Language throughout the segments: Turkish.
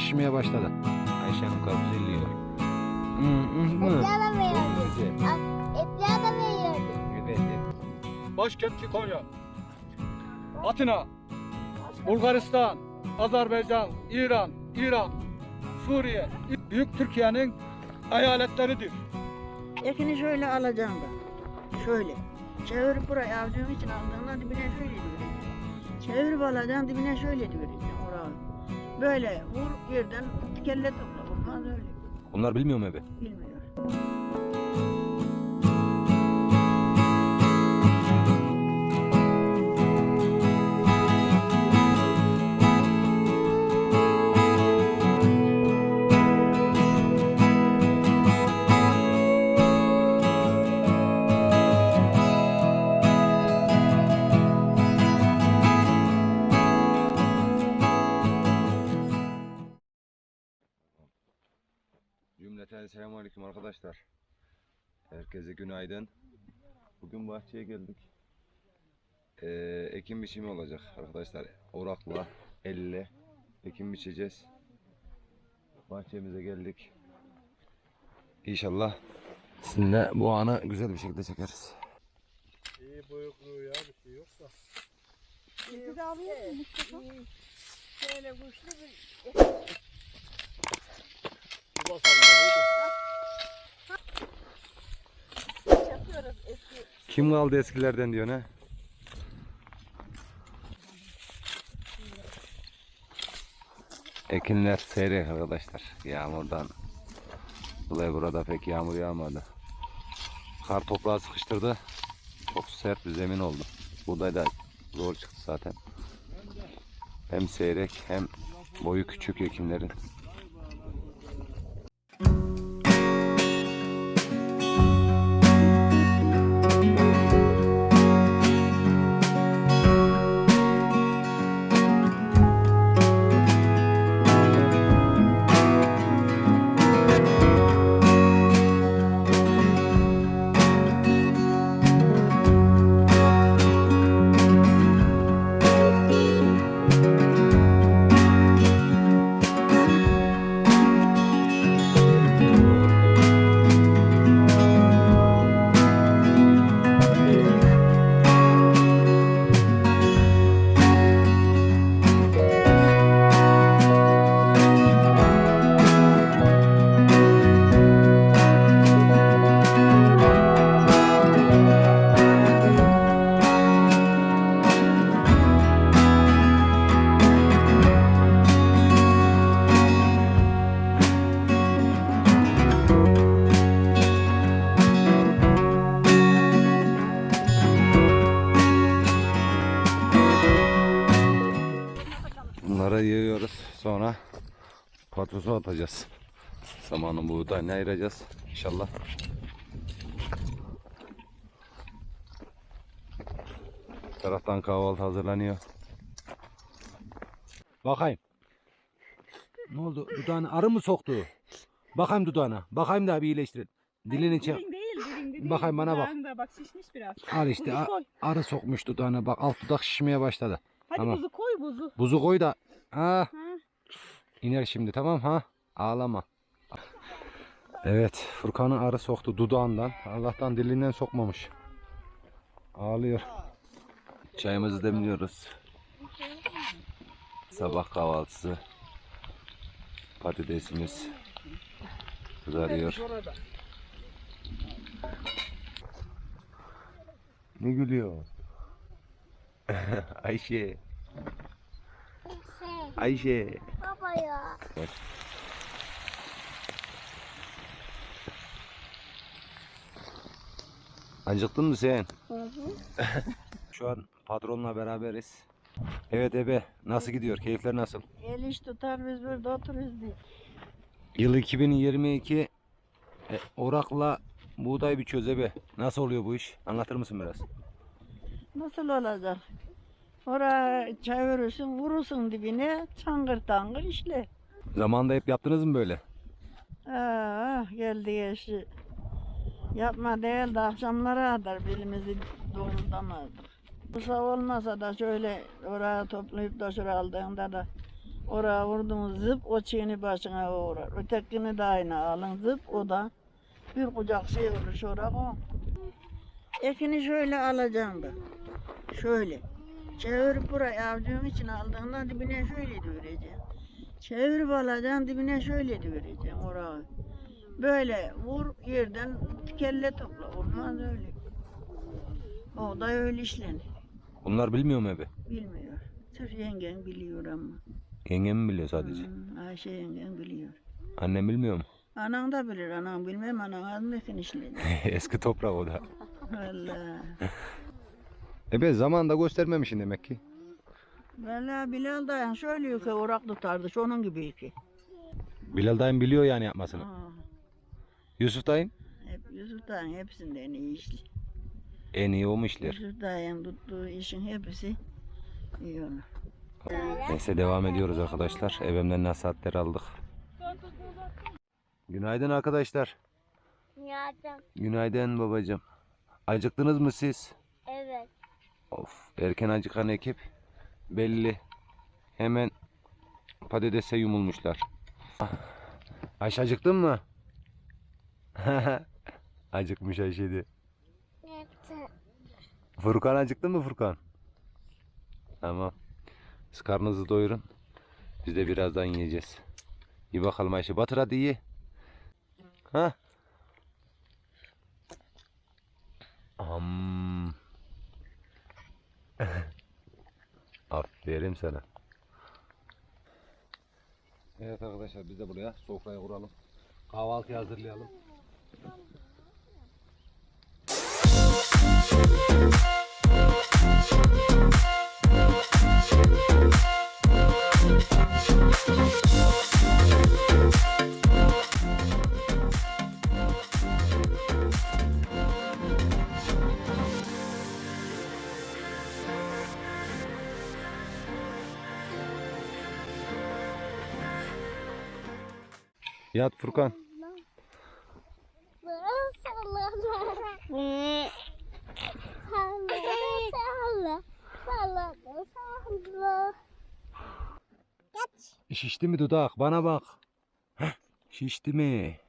şişmeye başladı. Ayşe'nin kabızı iliyor. De veriyordu. De veriyordu. Evet. Başkenti Konya. Atina, Bulgaristan, Azerbaycan, İran, İran, Suriye, Büyük Türkiye'nin eyaletleridir. Ekini şöyle alacağım da. Şöyle. Çevirip buraya avucum için aldığımda dibine şöyle divireceksin. Çevirip alacaksın dibine şöyle oraya. Böyle vur yerden kelle topla. Olmaz öyle. Onlar bilmiyor mu ebe? Bilmiyor. Cümleten selamünaleyküm arkadaşlar. Herkese günaydın. Bugün bahçeye geldik. Ee, ekim biçimi olacak arkadaşlar. Orakla, elle ekim biçeceğiz. Bahçemize geldik. İnşallah sizinle bu anı güzel bir şekilde çekeriz. İyi boyukluğu ya bir şey yoksa. Bir de alıyor mu Mustafa? Şöyle kuşlu bir Bu basalım Yapıyoruz eski. Kim kaldı eskilerden diyor ne? Ekinler seyrek arkadaşlar. Yağmurdan dolayı burada pek yağmur yağmadı. Kar toprağı sıkıştırdı. Çok sert bir zemin oldu. Buğday da zor çıktı zaten. Hem seyrek hem boyu küçük ekinlerin. Patrosu atacağız. Zamanın buğdayını ayıracağız. İnşallah. Bir taraftan kahvaltı hazırlanıyor. Bakayım. Ne oldu? Dudağına arı mı soktu? Bakayım dudağına. Bakayım da bir iyileştirin. Dilini çek. Bakayım bana bak. Dudağında bak şişmiş biraz. Al işte Buzu a- koy. arı sokmuş dudağına. Bak alt dudak şişmeye başladı. Hadi Tamam. buzu koy buzu. Buzu koy da. Ha. Ha. İner şimdi tamam ha. Ağlama. Evet Furkan'ı arı soktu dudağından. Allah'tan dilinden sokmamış. Ağlıyor. Çayımızı demliyoruz. Sabah kahvaltısı. Patatesimiz kızarıyor. Ne gülüyor? Ayşe. Ayşe. baba ya. Acıktın mı sen? Şu an patronla beraberiz. Evet Ebe nasıl gidiyor? Keyifler nasıl? el iş tutar biz burada otururuz diye. Yıl 2022 e, orakla buğday bir çözebe. Nasıl oluyor bu iş? Anlatır mısın biraz? Nasıl olacak? Oraya çevirirsin, vurursun dibine, çangır tangır işle. Zamanında hep yaptınız mı böyle? Ah geldi geçti. Yapma değil de akşamlara kadar belimizi doğrultamazdık. Kısa olmasa da şöyle oraya toplayıp da şuraya aldığında da oraya vurdunuz zıp o çiğni başına uğrar. Ötekini de aynı alın zıp o da bir kucak şey olur şuraya o. Ekini şöyle alacaksın da. Şöyle. Çevirip buraya avcığın için aldığında dibine şöyle döveceksin. Çevirip alacaksın dibine şöyle döveceksin oraya. Böyle vur yerden kelle topla. Olmaz öyle. O da öyle işlenir. Bunlar bilmiyor mu ebe? Bilmiyor. Sırf yengen biliyor ama. Yengem mi biliyor sadece? Hı, Ayşe yengen biliyor. Annem bilmiyor mu? Anan da bilir. Anan bilmem anan azmekin işledi. Eski toprak o da. Valla. Ebe zamanında göstermemişsin demek ki. Valla Bilal dayan şöyle ki orak tutardı. Onun gibi ki. Bilal dayım biliyor yani yapmasını. Ha, Yusuf dayım hep Yusuf dayın hepsinden iyi işli. en iyi o mu işler? Yusuf dayın tuttuğu işin hepsi iyi olur. Neyse devam ediyoruz arkadaşlar. Evimden nasihatler aldık. Günaydın arkadaşlar. Yardım. Günaydın babacığım. Acıktınız mı siz? Of erken acıkan ekip belli. Hemen patatese yumulmuşlar. Ah, Ayşe acıktın mı? Acıkmış Ayşe de. Yaptı. Furkan acıktın mı Furkan? Tamam. Siz karnınızı doyurun. Biz de birazdan yiyeceğiz. İyi bakalım Ayşe. Batır hadi ye. Ha? Am. Aferin sana. Evet arkadaşlar biz de buraya sofrayı kuralım. Kahvaltı hazırlayalım. Yat Furkan. Şişti mi dudak? Bana bak. Heh, şişti mi?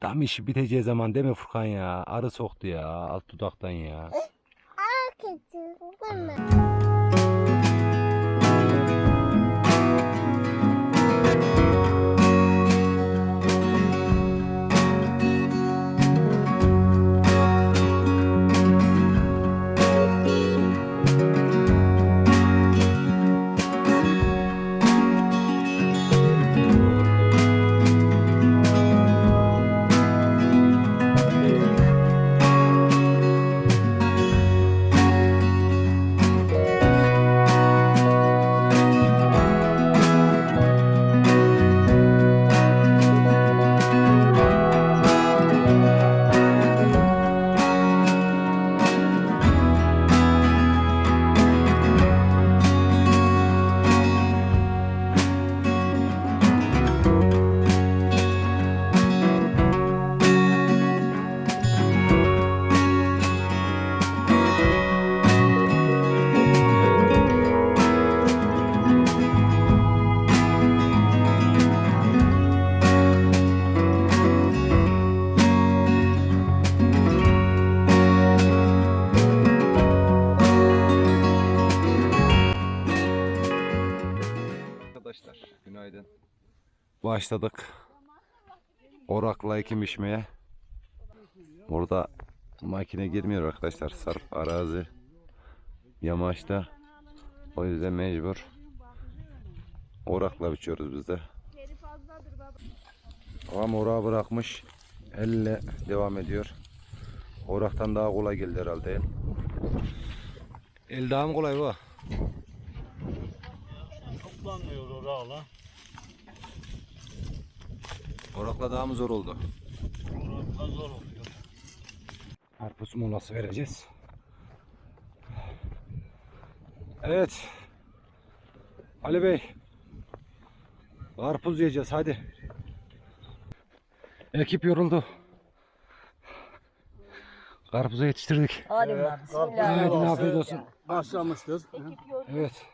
Tam işi biteceği zaman değil mi Furkan ya? Arı soktu ya alt dudaktan ya. Kötü. Başladık. Orakla ekim biçmeye. Burada makine girmiyor arkadaşlar. Sarp arazi. Yamaçta. O yüzden mecbur. Orakla biçiyoruz biz de. Babam orağı bırakmış. Elle devam ediyor. Oraktan daha kolay geldi herhalde el. El daha mı kolay bu? Toplanmıyor orala. Orakla daha mı zor oldu? Orada zor oluyor. Karpuz molası vereceğiz. Evet. Ali Bey. Karpuz yiyeceğiz hadi. Ekip yoruldu. Karpuzu yetiştirdik. Hadi evet, bismillah. Evet, afiyet olsun. Başlamıştır. Evet.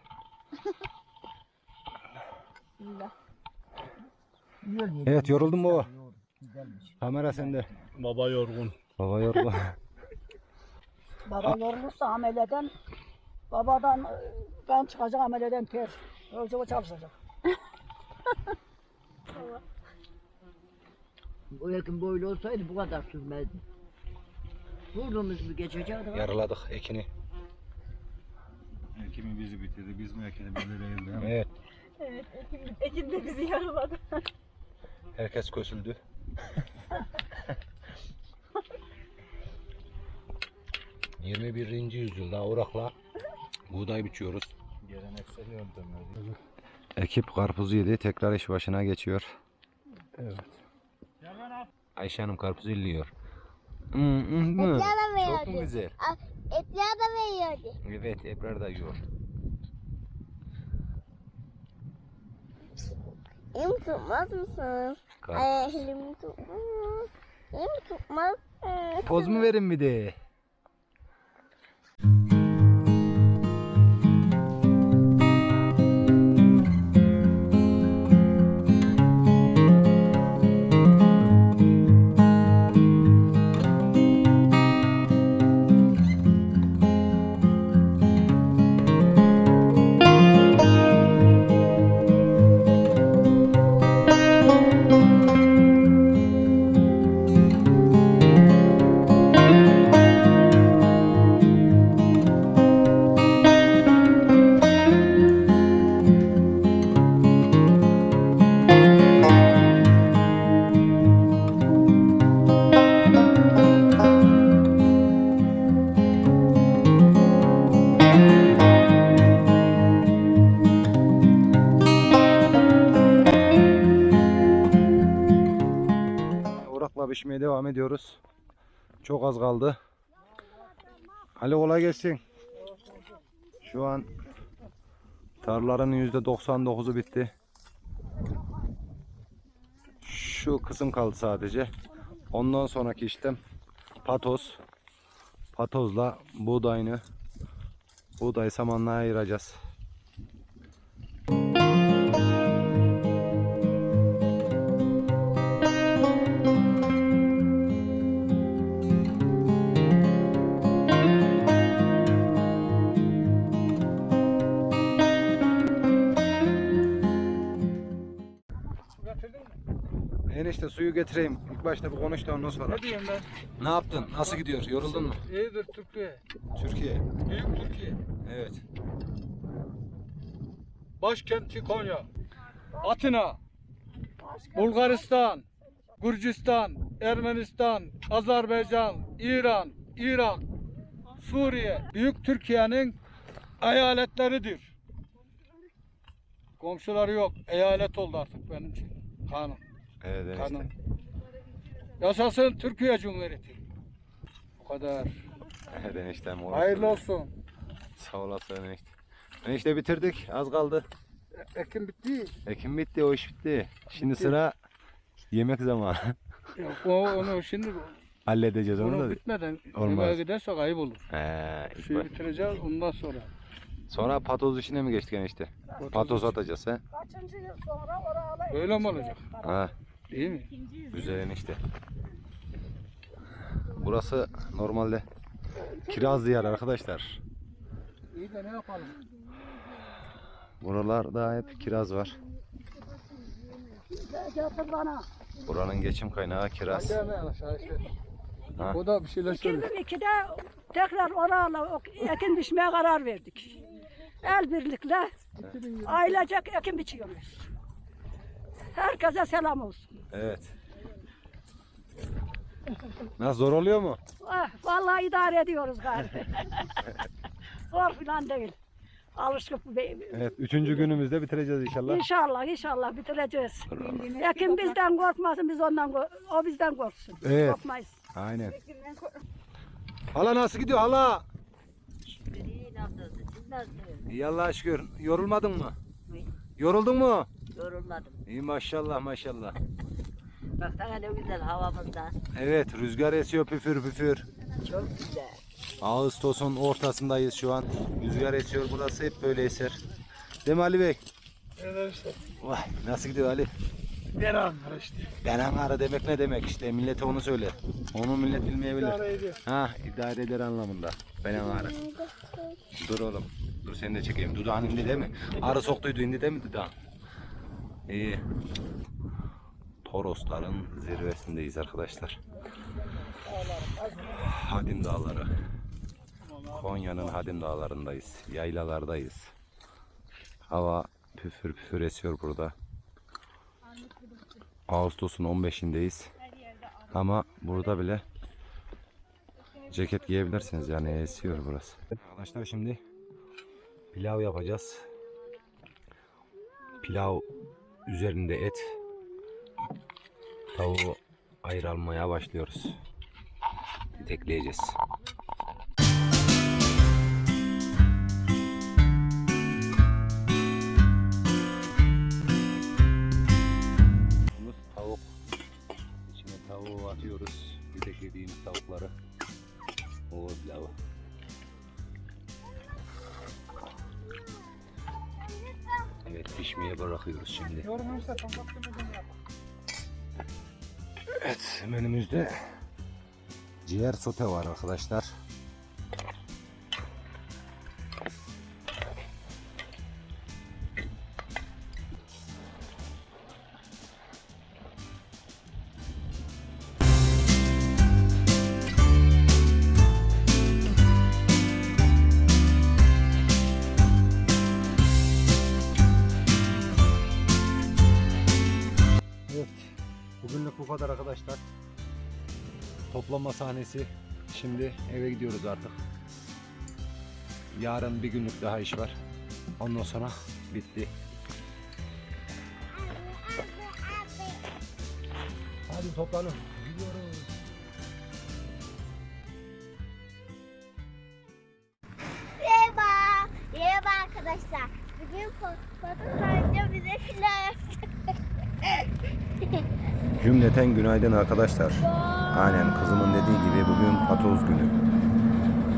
Evet yoruldun mu baba? Kamera sende. Baba yorgun. Baba yorgun. Baba yorulursa ameliyeden, babadan e, ben çıkacak ameliyeden ter. Önce o çalışacak. O yakın boylu olsaydı bu kadar sürmezdi. Vurduğumuz bir geçecekti. Yaraladık ekini. Ekimi bizi bitirdi. Biz mi ekini belirleyelim? Evet. Evet Ekin, Ekin de bizi yaraladı. Herkes kösüldü. Yirmi birinci yüzyılda orakla buğday biçiyoruz. Geleneksel yöntemler. Ekip karpuzu yedi. Tekrar iş başına geçiyor. Evet. Ayşe Hanım karpuzu illiyor. Hmm, hmm, de Çok mu güzel? Etler de veriyordu. Evet Ebrar da yiyor. Elimi tutmaz mısınız? Karpuz. Ay, elimi tutmaz. Elimi tutmaz? Poz mu verin bir de? Orakla pişmeye devam ediyoruz. Çok az kaldı. Ali kolay gelsin. Şu an tarlaların %99'u bitti. Şu kısım kaldı sadece. Ondan sonraki işlem patoz. Patozla buğdayını buğday samanlığa ayıracağız. Enişte suyu getireyim. İlk başta bir konuş da ondan sonra. Ne diyeyim ben? Ne yaptın? Nasıl gidiyor? Yoruldun mu? İyidir Türkiye. Türkiye. Büyük Türkiye. Evet. Başkenti Konya. Atina. Bulgaristan. Gürcistan. Ermenistan. Azerbaycan. İran. Irak. Suriye. Büyük Türkiye'nin eyaletleridir. Komşuları yok. Eyalet oldu artık benim için. Kanun. Evet enişte. Kanun. Yaşasın Türkiye Cumhuriyeti. Bu kadar. Evet eniştem. Hayırlı olsun. Sağ olasın enişte. Enişte bitirdik. Az kaldı. Ekim bitti. Ekim bitti. O iş bitti. Şimdi sıra yemek zamanı. Yok, o, onu şimdi Halledeceğiz onu onu da. bitmeden Olmaz. yemeğe gidersek ayıp olur. He, baş- bitireceğiz ondan sonra. Sonra patoz işine mi geçtik enişte? Patoz atacağız he. Kaçıncı yıl sonra oraya Böyle mi olacak? Ha, Değil mi? güzel enişte. Burası normalde kiraz diyar arkadaşlar. İyi de ne yapalım? Buralarda hep kiraz var. Buranın geçim kaynağı kiraz. Ha. O da bir şeyler söylüyor. 2002'de tekrar orayla ekin biçmeye karar verdik. El birlikle ailecek ekin biçiyoruz. Herkese selam olsun. Evet. Nasıl zor oluyor mu? Ah, vallahi idare ediyoruz galiba. Zor falan değil. Alışık be- Evet, üçüncü günümüzde bitireceğiz inşallah. İnşallah inşallah bitireceğiz. Ekin bizden korkmasın biz ondan kork- o bizden korksun. Evet. Korkmayız. Aynen. Hala nasıl gidiyor hala? İyi nasılsın? Siz nasılsınız? İyi Allah'a şükür. Yorulmadın mı? Yoruldun mu? Yorulmadım. İyi maşallah maşallah. Baksana ne güzel havamızda. Evet rüzgar esiyor püfür püfür. Çok güzel. Ağustos'un ortasındayız şu an. Rüzgar esiyor. Burası hep böyle eser. Değil mi Ali Bey? Evet işte. Vay nasıl gidiyor Ali? Ben Ankara işte. Ben Ankara demek ne demek işte millete onu söyle. Onu millet bilmeyebilir. İdare ediyor. Ha idare eder anlamında. Ben Ankara. Dur oğlum. Dur seni de çekeyim. Dudağın indi değil mi? Arı soktuydu indi değil mi dudağın? İyi. Torosların zirvesindeyiz arkadaşlar. Hadim Dağları. Konya'nın Hadim Dağları'ndayız. Yaylalardayız. Hava püfür püfür esiyor burada. Ağustos'un 15'indeyiz. Ama burada bile ceket giyebilirsiniz yani esiyor burası. Arkadaşlar şimdi pilav yapacağız. Pilav üzerinde et. Tavuğu ayrılmaya başlıyoruz. Tekleyeceğiz. Bırakıyoruz şimdi. Evet menümüzde ciğer sote var arkadaşlar. Toplama sahnesi. Şimdi eve gidiyoruz artık. Yarın bir günlük daha iş var. Ondan sonra bitti. Hadi toplanın. Gidiyoruz. Merhaba. Merhaba arkadaşlar. Bugün Fatih bize filan yaptı. Cümleten günaydın arkadaşlar. Aynen kızımın dediği gibi bugün patoz günü.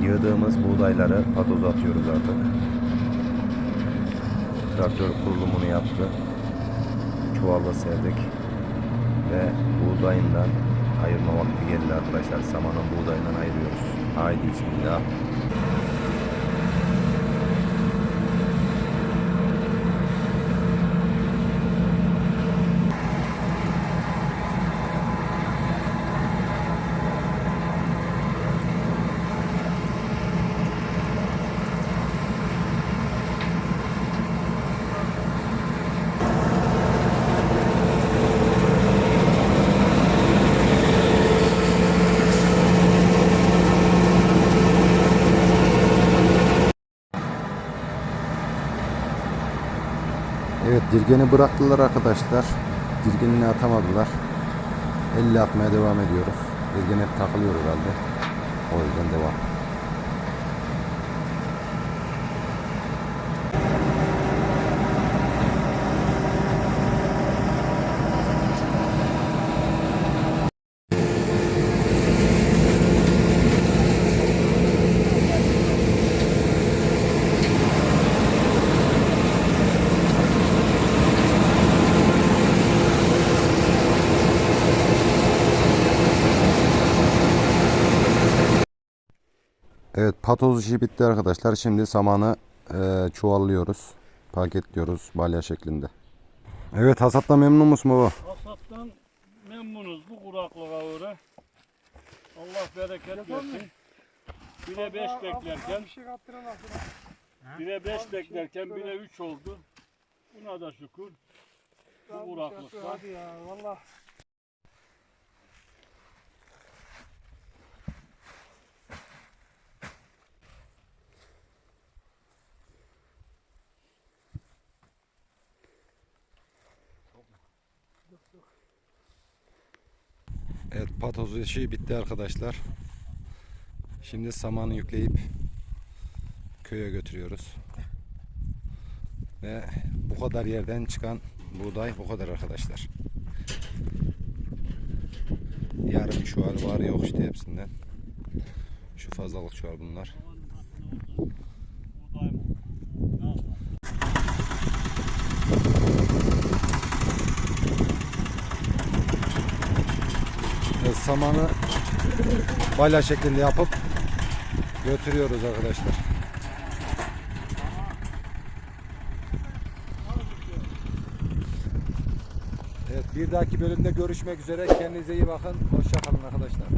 Yığdığımız buğdayları patoza atıyoruz artık. Traktör kurulumunu yaptı. Çuvalla serdik. Ve buğdayından ayırma vakti geldi arkadaşlar. Samanın buğdayından ayırıyoruz. Haydi bismillah. Evet dirgeni bıraktılar arkadaşlar. Dirgenini atamadılar. Elle atmaya devam ediyoruz. Dirgen hep takılıyor herhalde. O yüzden devam. Evet patoz işi bitti arkadaşlar. Şimdi samanı e, çuvallıyoruz. Paketliyoruz balya şeklinde. Evet hasatla memnun musun baba? Hasattan memnunuz bu kuraklığa göre. Allah bereket versin. Bire beş beklerken, bire beş beklerken bire üç oldu. Buna da şükür. Bu kuraklıkta. Hadi ya valla. Evet patoz işi bitti arkadaşlar. Şimdi samanı yükleyip köye götürüyoruz. Ve bu kadar yerden çıkan buğday bu kadar arkadaşlar. Yarım çuval var yok işte hepsinden. Şu fazlalık çuval bunlar. Evet, samanı balya şeklinde yapıp götürüyoruz arkadaşlar. Evet bir dahaki bölümde görüşmek üzere. Kendinize iyi bakın. Hoşça kalın arkadaşlar.